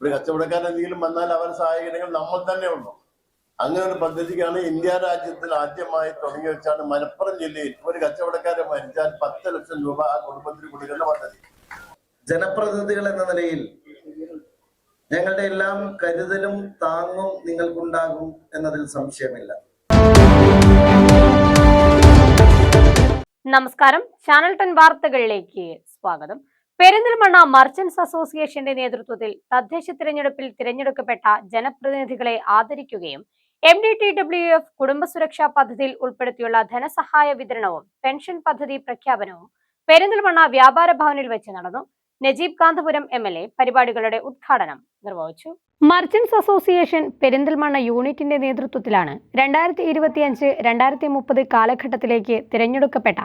ഒരു കച്ചവടക്കാരൻ എന്തെങ്കിലും വന്നാൽ അവരെ സഹായിക്കണമെങ്കിൽ നമ്മൾ തന്നെ ഉള്ളൂ. അങ്ങനെ ഒരു പദ്ധതിക്കാണ് ഇന്ത്യ രാജ്യത്തിൽ ആദ്യമായി തുടങ്ങി വെച്ചാണ് മലപ്പുറം ജില്ലയിൽ ഒരു കച്ചവടക്കാരൻ മരിച്ചാൽ പത്ത് ലക്ഷം രൂപ ആ കുടുംബത്തിന് കൊടുക്കുന്ന പദ്ധതി. ജനപ്രതിനിധികൾ എന്ന നിലയിൽ ഞങ്ങളുടെ എല്ലാം കരുതലും താങ്ങും നിങ്ങൾക്കുണ്ടാകും എന്നതിൽ സംശയമില്ല. നമസ്കാരം. ചാനൽ ടെൻ വാർത്തകളിലേക്ക് സ്വാഗതം. പെരിന്തൽമണ്ണ മർച്ചന്റ്സ് അസോസിയേഷന്റെ നേതൃത്വത്തിൽ തദ്ദേശ തിരഞ്ഞെടുപ്പിൽ തിരഞ്ഞെടുക്കപ്പെട്ട ജനപ്രതിനിധികളെ ആദരിക്കുകയും M D T W F കുടുംബസുരക്ഷാ പദ്ധതിയിൽ ഉൾപ്പെടുത്തിയുള്ള ധനസഹായ വിതരണവും പെൻഷൻ പദ്ധതി പ്രഖ്യാപനവും പെരിന്തൽമണ്ണ വ്യാപാര ഭവനിൽ വെച്ച് നടന്നു. Najeeb Kanthapuram M L A പരിപാടികളുടെ ഉദ്ഘാടനം നിർവഹിച്ചു. മർച്ചന്റ്സ് അസോസിയേഷൻ പെരിന്തൽമണ്ണ യൂണിറ്റിന്റെ നേതൃത്വത്തിലാണ് രണ്ടായിരത്തി ഇരുപത്തിയഞ്ച് രണ്ടായിരത്തി മുപ്പത് കാലഘട്ടത്തിലേക്ക് തിരഞ്ഞെടുക്കപ്പെട്ട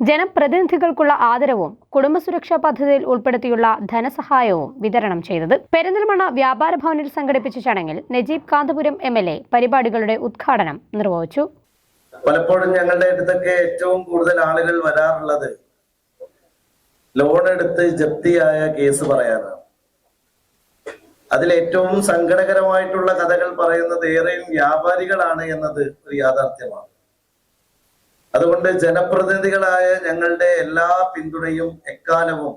ജനപ്രതിനിധികൾക്കുള്ള ആദരവും കുടുംബസുരക്ഷാ പദ്ധതിയിൽ ഉൾപ്പെടുത്തിയുള്ള ധനസഹായവും വിതരണം ചെയ്തത്. പെരിന്തൽമണ്ണ വ്യാപാര ഭവനിൽ സംഘടിപ്പിച്ച ചടങ്ങിൽ Najeeb Kanthapuram M L A പരിപാടികളുടെ ഉദ്ഘാടനം നിർവഹിച്ചു. പലപ്പോഴും ഞങ്ങളുടെ അടുത്തൊക്കെ ഏറ്റവും കൂടുതൽ ആളുകൾ വരാറുള്ളത് ലോൺ എടുത്ത് ജപ്തിയായ കേസ് പറയാനാണ്. അതിൽ ഏറ്റവും സങ്കടകരമായിട്ടുള്ള കഥകൾ പറയുന്നത് ഏറെയും വ്യാപാരികളാണ് എന്നത് ഒരു യാഥാർത്ഥ്യമാണ്. അതുകൊണ്ട് ജനപ്രതിനിധികളായ ഞങ്ങളുടെ എല്ലാ പിന്തുണയും എക്കാലവും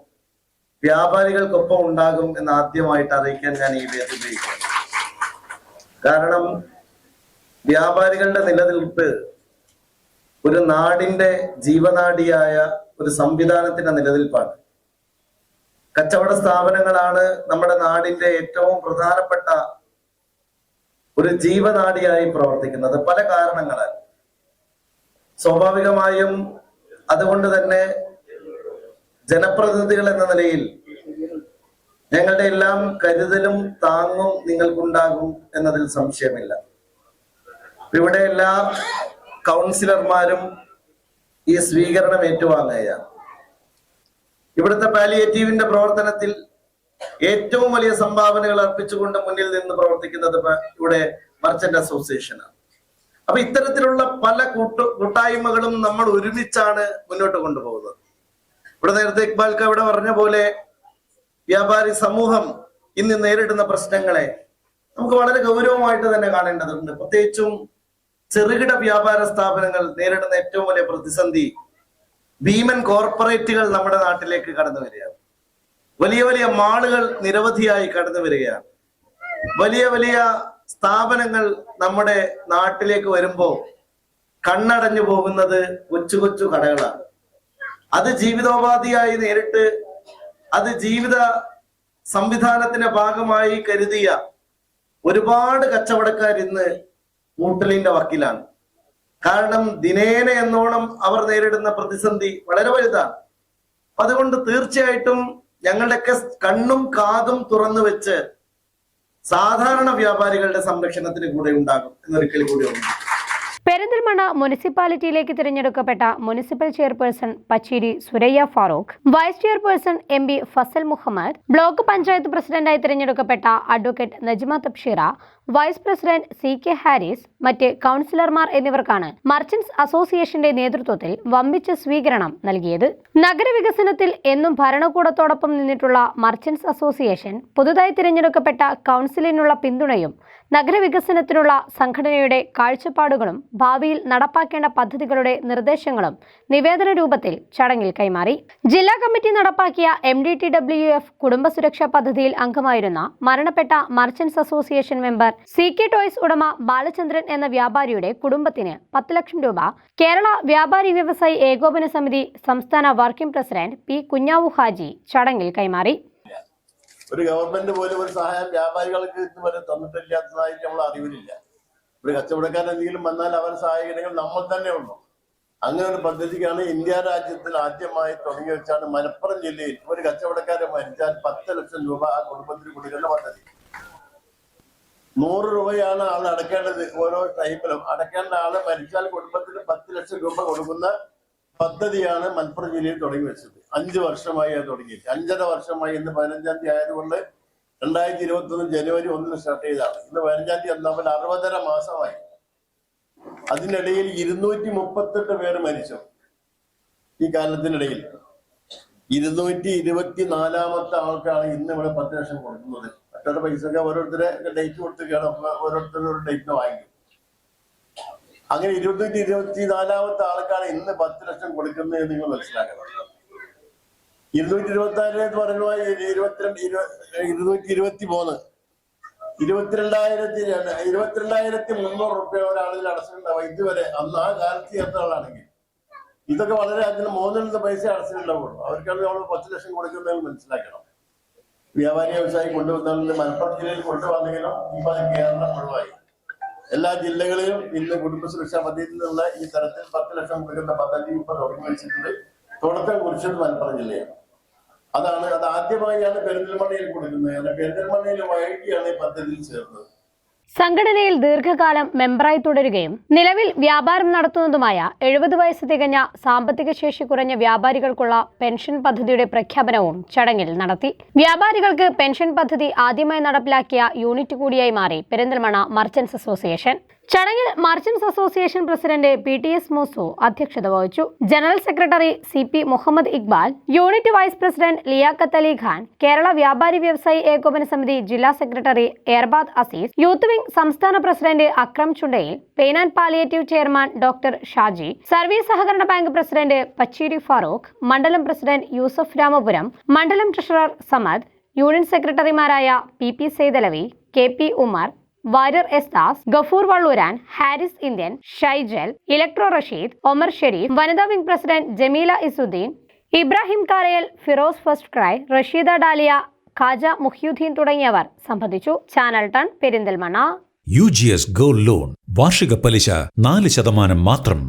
വ്യാപാരികൾക്കൊപ്പം ഉണ്ടാകും എന്ന് ആദ്യമായിട്ട് അറിയിക്കാൻ ഞാൻ ഈ വേദി ഉപയോഗിക്കുന്നു. കാരണം വ്യാപാരികളുടെ നിലനിൽപ്പ് ഒരു നാടിന്റെ ജീവനാടിയായ ഒരു സംവിധാനത്തിന്റെ നിലനിൽപ്പാണ്. കച്ചവട സ്ഥാപനങ്ങളാണ് നമ്മുടെ നാടിന്റെ ഏറ്റവും പ്രധാനപ്പെട്ട ഒരു ജീവനാടിയായി പ്രവർത്തിക്കുന്നത്. പല കാരണങ്ങളാൽ. സ്വാഭാവികമായും അതുകൊണ്ട് തന്നെ ജനപ്രതിനിധികൾ എന്ന നിലയിൽ ഞങ്ങളുടെ എല്ലാം കരുതലും താങ്ങും നിങ്ങൾക്കുണ്ടാകും എന്നതിൽ സംശയമില്ല. ഇവിടെ എല്ലാ കൗൺസിലർമാരും ഈ സ്വീകരണം ഏറ്റുവാങ്ങുകയാണ്. ഇവിടുത്തെ പാലിയേറ്റീവിന്റെ പ്രവർത്തനത്തിൽ ഏറ്റവും വലിയ സംഭാവനകൾ അർപ്പിച്ചുകൊണ്ട് മുന്നിൽ നിന്ന് പ്രവർത്തിക്കുന്നത് ഇവിടെ മർച്ചന്റ് അസോസിയേഷനാണ്. അപ്പൊ ഇത്തരത്തിലുള്ള പല കൂട്ട കൂട്ടായ്മകളും നമ്മൾ ഒരുമിച്ചാണ് മുന്നോട്ട് കൊണ്ടുപോകുന്നത്. ഇവിടെ നേരത്തെ ഇക്ബാൽക്ക് ഇവിടെ പറഞ്ഞ പോലെ വ്യാപാരി സമൂഹം ഇന്ന് നേരിടുന്ന പ്രശ്നങ്ങളെ നമുക്ക് വളരെ ഗൗരവമായിട്ട് തന്നെ കാണേണ്ടതുണ്ട്. പ്രത്യേകിച്ചും ചെറുകിട വ്യാപാര സ്ഥാപനങ്ങൾ നേരിടുന്ന ഏറ്റവും വലിയ പ്രതിസന്ധി ഭീമൻ കോർപ്പറേറ്റുകൾ നമ്മുടെ നാട്ടിലേക്ക് കടന്നു വരികയാണ്. വലിയ വലിയ മാളുകൾ നിരവധിയായി കടന്നു വരികയാണ്. വലിയ വലിയ സ്ഥാപനങ്ങൾ നമ്മുടെ നാട്ടിലേക്ക് വരുമ്പോൾ കണ്ണടഞ്ഞു പോകുന്നത് കൊച്ചു കൊച്ചു കടകളാണ്. അത് ജീവിതോപാധിയായി നേരിട്ട് അത് ജീവിത സംവിധാനത്തിന്റെ ഭാഗമായി കരുതിയ ഒരുപാട് കച്ചവടക്കാർ ഇന്ന് കൂട്ടലിന്റെ വക്കിലാണ്. കാരണം ദിനേന എന്നോണം അവർ നേരിടുന്ന പ്രതിസന്ധി വളരെ വലുതാണ്. അതുകൊണ്ട് തീർച്ചയായിട്ടും ഞങ്ങളുടെയൊക്കെ കണ്ണും കാതും തുറന്നു വെച്ച് സാധാരണ വ്യാപാരികളുടെ സംരക്ഷണത്തിന് കൂടെ ഉണ്ടാകും എന്നൊരിക്കൽ കൂടി ഉണ്ട് പെരിന്തൽമണ്ണ മുനിസിപ്പാലിറ്റിയിലേക്ക് തിരഞ്ഞെടുക്കപ്പെട്ട municipal chairperson Pacheri Suraiya Farooq vice chairperson M B Fazal Muhammad block panchayat പ്രസിഡന്റായി തിരഞ്ഞെടുക്കപ്പെട്ട advocate Najma Thabsheera vice president C K Haris മറ്റ് കൗൺസിലർമാർ എന്നിവർക്കാണ് മർച്ചന്റ്സ് അസോസിയേഷന്റെ നേതൃത്വത്തിൽ വമ്പിച്ച സ്വീകരണം നൽകിയത്. നഗരവികസനത്തിൽ എന്നും ഭരണകൂടത്തോടൊപ്പം നിന്നിട്ടുള്ള മർച്ചന്റ്സ് അസോസിയേഷൻ പുതുതായി തിരഞ്ഞെടുക്കപ്പെട്ട കൗൺസിലിനുള്ള പിന്തുണയും നഗരവികസനത്തിനുള്ള സംഘടനയുടെ കാഴ്ചപ്പാടുകളും ഭാവിയിൽ നടപ്പാക്കേണ്ട പദ്ധതികളുടെ നിർദ്ദേശങ്ങളും നിവേദന രൂപത്തിൽ ചടങ്ങിൽ കൈമാറി. ജില്ലാ കമ്മിറ്റി നടപ്പാക്കിയ M D T W F കുടുംബസുരക്ഷാ പദ്ധതിയിൽ അംഗമായിരുന്ന മരണപ്പെട്ട merchants association member C K toys ഉടമ ബാലചന്ദ്രൻ എന്ന വ്യാപാരിയുടെ കുടുംബത്തിന് പത്ത് ലക്ഷം രൂപ. കേരള വ്യാപാരി വ്യവസായി ഏകോപന സമിതി സംസ്ഥാന working president P Kunhavu Haji ചടങ്ങിൽ കൈമാറി. ഒരു ഗവൺമെന്റ് പോലും ഒരു സഹായം വ്യാപാരികൾക്ക് ഇതുവരെ തന്നിട്ടില്ലാത്തതായിട്ട് നമ്മൾ അറിവിലില്ല. ഒരു കച്ചവടക്കാരൻ എന്തെങ്കിലും വന്നാൽ അവരെ സഹായിക്കണമെങ്കിൽ നമ്മൾ തന്നെ ഉള്ളൂ. അങ്ങനെ ഒരു പദ്ധതിക്കാണ് ഇന്ത്യ രാജ്യത്തിൽ ആദ്യമായി തുടങ്ങി വെച്ചാണ് മലപ്പുറം ജില്ലയിൽ ഒരു കച്ചവടക്കാരൻ മരിച്ചാൽ പത്ത് ലക്ഷം രൂപ ആ കുടുംബത്തിന് കൊടുക്കുന്ന പദ്ധതി. നൂറ് രൂപയാണ് ആൾ അടക്കേണ്ടത് ഓരോ ടൈമിലും അടക്കേണ്ട ആൾ മരിച്ചാൽ കുടുംബത്തിന് പത്ത് ലക്ഷം രൂപ കൊടുക്കുന്ന പദ്ധതിയാണ് മലപ്പുറം ജില്ലയിൽ തുടങ്ങി വെച്ചത്. അഞ്ച് വർഷമായി അത് തുടങ്ങിയിട്ട്. അഞ്ചര വർഷമായി ഇന്ന് പതിനഞ്ചാം തീയതി ആയതുകൊണ്ട് രണ്ടായിരത്തി ഇരുപത്തി ഒന്ന് ജനുവരി ഒന്നിന് സ്റ്റാർട്ട് ചെയ്തതാണ്. ഇന്ന് പതിനഞ്ചാം തീയതി എന്നാകുമ്പോൾ അറുപതര മാസമായി. അതിനിടയിൽ ഇരുന്നൂറ്റി മുപ്പത്തെട്ട് പേര് മരിച്ചു ഈ കാലത്തിനിടയിൽ. ഇരുന്നൂറ്റി ഇരുപത്തി നാലാമത്തെ ആൾക്കാണ് ഇന്ന് ഇവിടെ പത്ത് ലക്ഷം കൊടുക്കുന്നത്. മറ്റൊരു പൈസ ഒക്കെ ഓരോരുത്തരെ ഡേറ്റ് കൊടുത്തൊക്കെയാണ് ഓരോരുത്തരും ഒരു ഡേറ്റിന് വാങ്ങിക്കും അങ്ങനെ ഇരുപത്തഞ്ച് ഇരുപത്തി നാലാമത്തെ ആൾക്കാണ് ഇന്ന് പത്ത് ലക്ഷം കൊടുക്കുന്നത് നിങ്ങൾ മനസ്സിലാക്കണം. ഇരുന്നൂറ്റി ഇരുപത്തി ആറ് എന്ന് പറയുമ്പോൾ ഇരുപത്തിരണ്ട് ഇരുപ- ഇരുന്നൂറ്റി ഇരുപത്തി മൂന്ന് ഇരുപത്തിരണ്ടായിരത്തി രണ്ട് ഇരുപത്തിരണ്ടായിരത്തി മുന്നൂറ് റുപ്യ ഒരാളിൽ അടച്ചിട്ടുണ്ടാവും. ഇതുവരെ അന്ന് ആ കാലത്ത് ആളാണെങ്കിൽ. ഇതൊക്കെ വളരെ അതിന് നിന്ന് പൈസ അടച്ചിട്ടുണ്ടാവുള്ളൂ. അവർക്കാണ് നമ്മൾ പത്ത് ലക്ഷം കൊടുക്കുന്നതെന്ന് മനസ്സിലാക്കണം. വ്യാപാരി വ്യവസായി കൊണ്ടുവന്നാലും മലപ്പുറം ജില്ലയിൽ കൊണ്ടുവന്നെങ്കിലും ഇപ്പൊ അത് കേരളം മുഴുവായി എല്ലാ ജില്ലകളിലും ഇന്ന് കുടുംബസുരക്ഷാ പദ്ധതിയിൽ നിന്നുള്ള ഈ തരത്തിൽ പത്ത് ലക്ഷം കൊടുക്കുന്ന പദ്ധതി ഇപ്പൊ തുടങ്ങി വെച്ചിട്ടുണ്ട്. തുടക്കം കുറിച്ചത് മലപ്പുറം ജില്ലയാണ്. അതാണ് അത് ആദ്യമായാണ് പെരിന്തൽമണ്ണയിൽ കൊടുക്കുന്നത് പെരിന്തൽമണ്ണയിൽ വൈകിയാണ് ഈ പദ്ധതിയിൽ ചേർന്നത്. സംഘടനയിൽ ദീർഘകാലം മെമ്പറായി തുടരുകയും നിലവിൽ വ്യാപാരം നടത്തുന്നതുമായ എഴുപത് വയസ്സ് തികഞ്ഞ സാമ്പത്തിക ശേഷി കുറഞ്ഞ വ്യാപാരികൾക്കുള്ള പെൻഷൻ പദ്ധതിയുടെ പ്രഖ്യാപനവും ചടങ്ങിൽ നടത്തി. വ്യാപാരികൾക്ക് പെൻഷൻ പദ്ധതി ആദ്യമായി നടപ്പിലാക്കിയ യൂണിറ്റ് കൂടിയായി മാറി പെരിന്തൽമണ്ണ മർച്ചൻസ് അസോസിയേഷൻ. ചടങ്ങിൽ merchants association president P T S Mooso അധ്യക്ഷത വഹിച്ചു. General secretary C P Muhammad Iqbal unit vice president Liyaqath Ali Khan Kerala വ്യാപാരി വ്യവസായി ഏകോപന സമിതി ജില്ലാ secretary Erbad Azeez youth wing സംസ്ഥാന president Akram Chundayil pain and palliative chairman doctor Shaji service സഹകരണ bank president Pacheeri Farooq മണ്ഡലം പ്രസിഡന്റ് യൂസഫ് രാമപുരം മണ്ഡലം treasurer Samad union സെക്രട്ടറിമാരായ P P Saithalavi K P Umar Warrier S Das Gafoor Valluran Haris Indian Shaijal electro Rasheed Omar Sharif വനിതാ wing president Jameela Izzuddin Ibrahim Karayal Firoz first cry Rasheeda Dalia Khaja Muhiyuddin തുടങ്ങിയവർ സംബന്ധിച്ചു. Channel ton Perinthalmanna. U G S gold loan വാർഷിക പലിശ നാല് ശതമാനം മാത്രം.